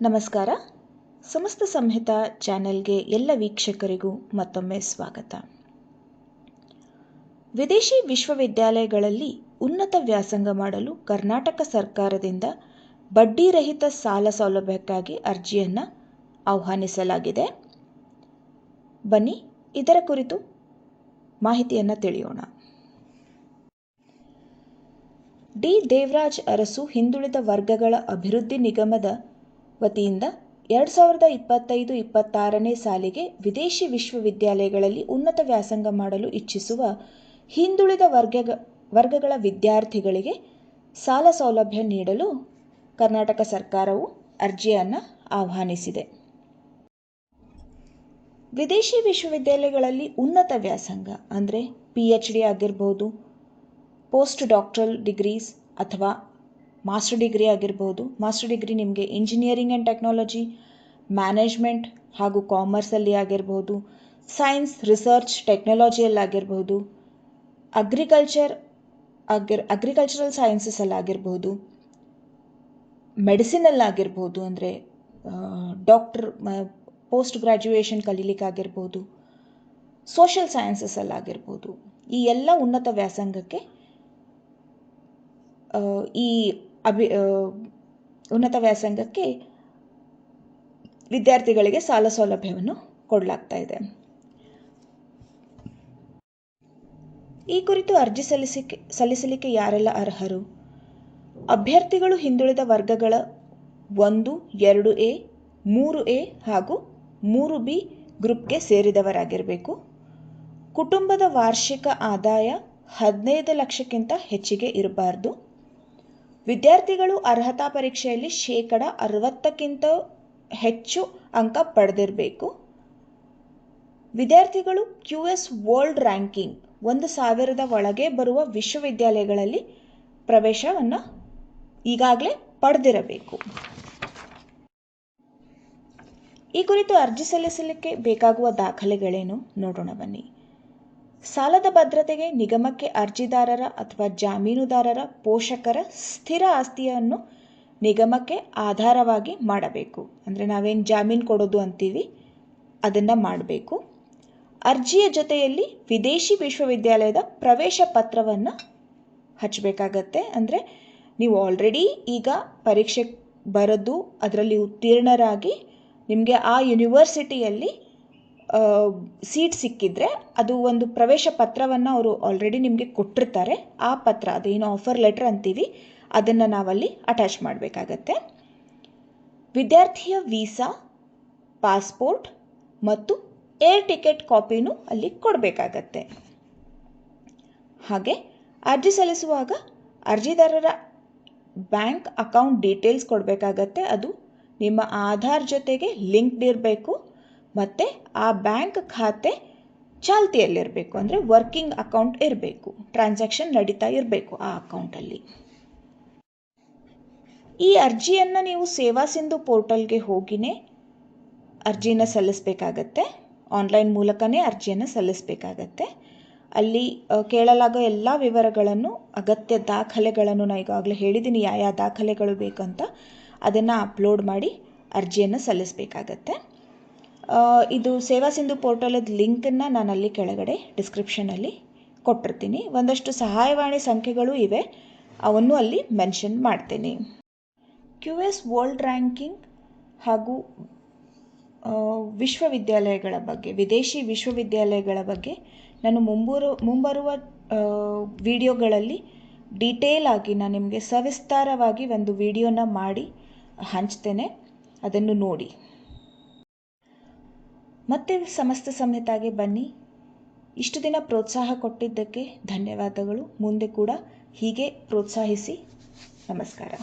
ನಮಸ್ಕಾರ. ಸಮಸ್ತ ಸಂಹಿತ ಚಾನೆಲ್ಗೆ ಎಲ್ಲ ವೀಕ್ಷಕರಿಗೂ ಮತ್ತೊಮ್ಮೆ ಸ್ವಾಗತ. ವಿದೇಶಿ ವಿಶ್ವವಿದ್ಯಾಲಯಗಳಲ್ಲಿ ಉನ್ನತ ವ್ಯಾಸಂಗ ಮಾಡಲು ಕರ್ನಾಟಕ ಸರ್ಕಾರದಿಂದ ಬಡ್ಡಿರಹಿತ ಸಾಲ ಸೌಲಭ್ಯಕ್ಕಾಗಿ ಅರ್ಜಿಯನ್ನು ಆಹ್ವಾನಿಸಲಾಗಿದೆ. ಬನ್ನಿ, ಇದರ ಕುರಿತು ಮಾಹಿತಿಯನ್ನು ತಿಳಿಯೋಣ. ಡಿ. ದೇವರಾಜ್ ಅರಸು ಹಿಂದುಳಿದ ವರ್ಗಗಳ ಅಭಿವೃದ್ಧಿ ನಿಗಮದ ವತಿಯಿಂದ ಎರಡು ಸಾವಿರದ ಇಪ್ಪತ್ತೈದು ಇಪ್ಪತ್ತಾರನೇ ಸಾಲಿಗೆ ವಿದೇಶಿ ವಿಶ್ವವಿದ್ಯಾಲಯಗಳಲ್ಲಿ ಉನ್ನತ ವ್ಯಾಸಂಗ ಮಾಡಲು ಇಚ್ಛಿಸುವ ಹಿಂದುಳಿದ ವರ್ಗ ವರ್ಗಗಳ ವಿದ್ಯಾರ್ಥಿಗಳಿಗೆ ಸಾಲ ಸೌಲಭ್ಯ ನೀಡಲು ಕರ್ನಾಟಕ ಸರ್ಕಾರವು ಅರ್ಜಿಯನ್ನು ಆಹ್ವಾನಿಸಿದೆ. ವಿದೇಶಿ ವಿಶ್ವವಿದ್ಯಾಲಯಗಳಲ್ಲಿ ಉನ್ನತ ವ್ಯಾಸಂಗ ಅಂದರೆ ಪಿ ಎಚ್ ಡಿ ಆಗಿರ್ಬೋದು ಪೋಸ್ಟ್ ಡಾಕ್ಟ್ರಲ್ ಡಿಗ್ರೀಸ್ ಅಥವಾ ಮಾಸ್ಟರ್ ಡಿಗ್ರಿ ಆಗಿರ್ಬೋದು. ಮಾಸ್ಟರ್ ಡಿಗ್ರಿ ನಿಮಗೆ ಇಂಜಿನಿಯರಿಂಗ್ ಆ್ಯಂಡ್ ಟೆಕ್ನಾಲಜಿ ಮ್ಯಾನೇಜ್ಮೆಂಟ್ ಹಾಗೂ ಕಾಮರ್ಸಲ್ಲಿ ಆಗಿರ್ಬೋದು. ಸೈನ್ಸ್ ರಿಸರ್ಚ್ ಟೆಕ್ನಾಲಜಿಯಲ್ಲಿ ಆಗಿರ್ಬೋದು. ಅಗ್ರಿಕಲ್ಚರ್ ಆಗಿರ್ ಅಗ್ರಿಕಲ್ಚರಲ್ ಸೈನ್ಸಸಲ್ಲಿ ಆಗಿರ್ಬೋದು. ಮೆಡಿಸಿನಲ್ಲಿ ಆಗಿರ್ಬೋದು ಅಂದರೆ ಡಾಕ್ಟರ್ ಪೋಸ್ಟ್ ಗ್ರ್ಯಾಜುಯೇಷನ್ ಕಲೀಲಿಕ್ಕಾಗಿರ್ಬೋದು ಸೋಷಿಯಲ್ ಸೈನ್ಸಸಲ್ಲಿ ಆಗಿರ್ಬೋದು. ಈ ಎಲ್ಲ ಉನ್ನತ ವ್ಯಾಸಂಗಕ್ಕೆ ಈ ಅಭಿ ಉನ್ನತ ವ್ಯಾಸಂಗಕ್ಕೆ ವಿದ್ಯಾರ್ಥಿಗಳಿಗೆ ಸಾಲ ಸೌಲಭ್ಯವನ್ನು ಕೊಡಲಾಗ್ತಾ ಇದೆ. ಈ ಕುರಿತು ಅರ್ಜಿ ಸಲ್ಲಿಸಿಕೆ, ಸಲ್ಲಿಸಲಿಕ್ಕೆ ಯಾರೆಲ್ಲ ಅರ್ಹರು? ಅಭ್ಯರ್ಥಿಗಳು ಹಿಂದುಳಿದ ವರ್ಗಗಳ ಒಂದು, ಎರಡು ಎ, ಮೂರು ಎ ಹಾಗೂ ಮೂರು ಬಿ ಗ್ರೂಪ್ಗೆ ಸೇರಿದವರಾಗಿರಬೇಕು. ಕುಟುಂಬದ ವಾರ್ಷಿಕ ಆದಾಯ ಹದಿನೈದು ಲಕ್ಷಕ್ಕಿಂತ ಹೆಚ್ಚಿಗೆ ಇರಬಾರ್ದು. ವಿದ್ಯಾರ್ಥಿಗಳು ಅರ್ಹತಾ ಪರೀಕ್ಷೆಯಲ್ಲಿ ಶೇಕಡ ಅರವತ್ತಕ್ಕಿಂತ ಹೆಚ್ಚು ಅಂಕ ಪಡೆದಿರಬೇಕು. ವಿದ್ಯಾರ್ಥಿಗಳು ಕ್ಯೂ ಎಸ್ ವರ್ಲ್ಡ್ ರ್ಯಾಂಕಿಂಗ್ ಒಂದು ಸಾವಿರದ ಒಳಗೆ ಬರುವ ವಿಶ್ವವಿದ್ಯಾಲಯಗಳಲ್ಲಿ ಪ್ರವೇಶವನ್ನು ಈಗಾಗಲೇ ಪಡೆದಿರಬೇಕು. ಈ ಕುರಿತು ಅರ್ಜಿ ಸಲ್ಲಿಸಲಿಕ್ಕೆ ಬೇಕಾಗುವ ದಾಖಲೆಗಳೇನು? ನೋಡೋಣ ಬನ್ನಿ. ಸಾಲದ ಭದ್ರತೆಗೆ ನಿಗಮಕ್ಕೆ ಅರ್ಜಿದಾರರ ಅಥವಾ ಜಾಮೀನುದಾರರ ಪೋಷಕರ ಸ್ಥಿರ ಆಸ್ತಿಯನ್ನು ನಿಗಮಕ್ಕೆ ಆಧಾರವಾಗಿ ಮಾಡಬೇಕು. ಅಂದರೆ ನಾವೇನು ಜಾಮೀನು ಕೊಡೋದು ಅಂತೀವಿ, ಅದನ್ನು ಮಾಡಬೇಕು. ಅರ್ಜಿಯ ಜೊತೆಯಲ್ಲಿ ವಿದೇಶಿ ವಿಶ್ವವಿದ್ಯಾಲಯದ ಪ್ರವೇಶ ಪತ್ರವನ್ನು ಹಚ್ಚಬೇಕಾಗತ್ತೆ ಅಂದರೆ ನೀವು ಆಲ್ರೆಡಿ ಈಗ ಪರೀಕ್ಷೆ ಬರೆದು ಅದರಲ್ಲಿ ಉತ್ತೀರ್ಣರಾಗಿ ನಿಮಗೆ ಆ ಯೂನಿವರ್ಸಿಟಿಯಲ್ಲಿ ಸೀಟ್ ಸಿಕ್ಕಿದ್ರೆ ಅದು ಒಂದು ಪ್ರವೇಶ ಪತ್ರವನ್ನು ಅವರು ಆಲ್ರೆಡಿ ನಿಮಗೆ ಕೊಟ್ಟಿರ್ತಾರೆ. ಆ ಪತ್ರ, ಅದೇನು ಆಫರ್ ಲೆಟ್ರ್ ಅಂತೀವಿ, ಅದನ್ನು ನಾವಲ್ಲಿ ಅಟ್ಯಾಚ್ ಮಾಡಬೇಕಾಗತ್ತೆ. ವಿದ್ಯಾರ್ಥಿಯ ವೀಸಾ ಪಾಸ್ಪೋರ್ಟ್ ಮತ್ತು ಏರ್ ಟಿಕೆಟ್ ಕಾಪಿನೂ ಅಲ್ಲಿ ಕೊಡಬೇಕಾಗತ್ತೆ. ಹಾಗೆ ಅರ್ಜಿ ಸಲ್ಲಿಸುವಾಗ ಅರ್ಜಿದಾರರ ಬ್ಯಾಂಕ್ ಅಕೌಂಟ್ ಡೀಟೇಲ್ಸ್ ಕೊಡಬೇಕಾಗತ್ತೆ. ಅದು ನಿಮ್ಮ ಆಧಾರ್ ಜೊತೆಗೆ ಲಿಂಕ್ಡ್ ಇರಬೇಕು. ಮತ್ತು ಆ ಬ್ಯಾಂಕ್ ಖಾತೆ ಚಾಲ್ತಿಯಲ್ಲಿರಬೇಕು. ಅಂದರೆ ವರ್ಕಿಂಗ್ ಅಕೌಂಟ್ ಇರಬೇಕು. ಟ್ರಾನ್ಸಾಕ್ಷನ್ ನಡೀತಾ ಇರಬೇಕು ಆ ಅಕೌಂಟಲ್ಲಿ ಈ ಅರ್ಜಿಯನ್ನು ನೀವು ಸೇವಾ ಸಿಂಧು ಪೋರ್ಟಲ್ಗೆ ಹೋಗಿನೇ ಅರ್ಜಿನ ಸಲ್ಲಿಸಬೇಕಾಗತ್ತೆ. ಆನ್ಲೈನ್ ಮೂಲಕನೇ ಅರ್ಜಿಯನ್ನು ಸಲ್ಲಿಸಬೇಕಾಗತ್ತೆ. ಅಲ್ಲಿ ಕೇಳಲಾಗೋ ಎಲ್ಲ ವಿವರಗಳನ್ನು, ಅಗತ್ಯ ದಾಖಲೆಗಳನ್ನು ನಾನು ಈಗಾಗಲೇ ಹೇಳಿದ್ದೀನಿ ಯಾವ ಯಾವ ದಾಖಲೆಗಳು ಬೇಕಂತ, ಅದನ್ನು ಅಪ್ಲೋಡ್ ಮಾಡಿ ಅರ್ಜಿಯನ್ನು ಸಲ್ಲಿಸಬೇಕಾಗತ್ತೆ. ಇದು ಸೇವಾ ಸಿಂಧು ಪೋರ್ಟಲದ ಲಿಂಕನ್ನು ನಾನು ಅಲ್ಲಿ ಕೆಳಗಡೆ ಡಿಸ್ಕ್ರಿಪ್ಷನಲ್ಲಿ ಕೊಟ್ಟಿರ್ತೀನಿ. ಒಂದಷ್ಟು ಸಹಾಯವಾಣಿ ಸಂಖ್ಯೆಗಳು ಇವೆ. ಅವನ್ನು ಅಲ್ಲಿ ಮೆನ್ಷನ್ ಮಾಡ್ತೀನಿ. ಕ್ಯು ಎಸ್ ವರ್ಲ್ಡ್ ರ್ಯಾಂಕಿಂಗ್ ಹಾಗೂ ವಿಶ್ವವಿದ್ಯಾಲಯಗಳ ಬಗ್ಗೆ, ವಿದೇಶಿ ವಿಶ್ವವಿದ್ಯಾಲಯಗಳ ಬಗ್ಗೆ ನಾನು ಮುಂಬರು, ಮುಂಬರುವ ವಿಡಿಯೋಗಳಲ್ಲಿ ಡೀಟೇಲ್ ಆಗಿ ನಾನು ನಿಮಗೆ ಸವಿಸ್ತಾರವಾಗಿ ಒಂದು ವಿಡಿಯೋನ ಮಾಡಿ ಹಂಚ್ತೇನೆ. ಅದನ್ನು ನೋಡಿ. ಮತ್ತೆ ಸಮಸ್ತ ಸಮೇತಾಗೆ ಬನ್ನಿ. ಇಷ್ಟು ದಿನ ಪ್ರೋತ್ಸಾಹ ಕೊಟ್ಟಿದ್ದಕ್ಕೆ ಧನ್ಯವಾದಗಳು. ಮುಂದೆ ಕೂಡ ಹೀಗೆ ಪ್ರೋತ್ಸಾಹಿಸಿ. ನಮಸ್ಕಾರ.